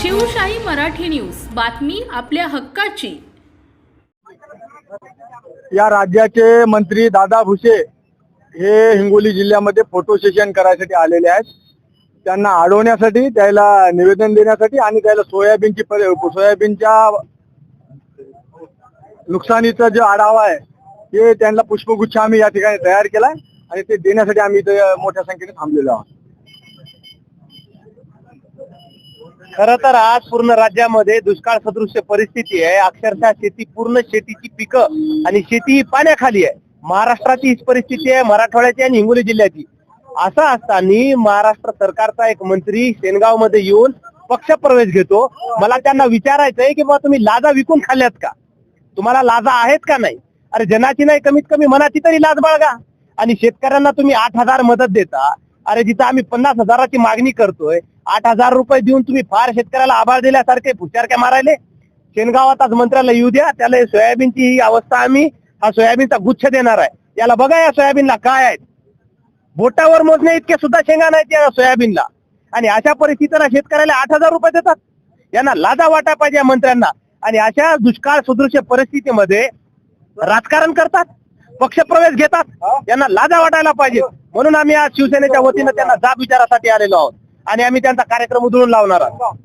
Shivshahi Marathi news. बातमी आपल्या हक्काची. या राज्याचे मंत्री दादा भुसे हे हिंगोली जिल्ह्यामध्ये फोटो सेशन करायसाठी आलेले आहेत. त्यांना अडवण्यासाठी त्याला निवेदन देण्यासाठी आणि त्याला सोयाबीनची सोयाबीनच्या नुकसानीचा जो आढावा आहे ते त्यांना पुष्पगुच्छ आम्ही या ठिकाणी तयार केलाय आणि ते देण्यासाठी आम्ही इथे मोठ्या संख्येने थांबलेलो आहोत. खर तर आज पूर्ण राज्यामध्ये दुष्काळ सदृश्य परिस्थिती आहे. अक्षरशः शेती पूर्ण शेतीची पिकं आणि शेती ही पाण्याखाली आहे. महाराष्ट्राची हीच परिस्थिती आहे मराठवाड्याची आणि हिंगोली जिल्ह्याची. असं असताना महाराष्ट्र सरकारचा एक मंत्री सेनगावमध्ये येऊन पक्षप्रवेश घेतो. मला त्यांना विचारायचंय की बाबा तुम्ही लाजा विकून खाल्ल्यात का? तुम्हाला लाजा आहेत का नाही? अरे जनाची नाही कमीत कमी मनाची तरी लाज बाळगा. आणि शेतकऱ्यांना तुम्ही आठ हजार मदत देता. अरे जिथं आम्ही पन्नास हजाराची मागणी करतोय आठ हजार रुपये देऊन तुम्ही फार शेतकऱ्याला आभार दिल्यासारखे फुचारक्या मारायले. शेणगावात आज मंत्र्याला येऊ द्या त्याला सोयाबीनची ही अवस्था आम्ही हा सोयाबीनचा गुच्छ देणार आहे. याला बघा या सोयाबीनला काय आहेत. बोटावर मोजणे इतके सुद्धा शेंगा नाहीत या सोयाबीनला. आणि अशा परिस्थितीला शेतकऱ्याला आठ हजार रुपये देतात. यांना लाजा वाटा पाहिजे या मंत्र्यांना. आणि अशा दुष्काळ सदृश्य परिस्थितीमध्ये राजकारण करतात. पक्षप्रवेश घेतात यांना लाजा वाटायला पाहिजे. म्हणून आम्ही आज शिवसेनेच्या वतीनं त्यांना जाब विचारासाठी आलेलो आहोत. आणि आम्ही त्यांचा कार्यक्रम उधळून लावणार आहोत.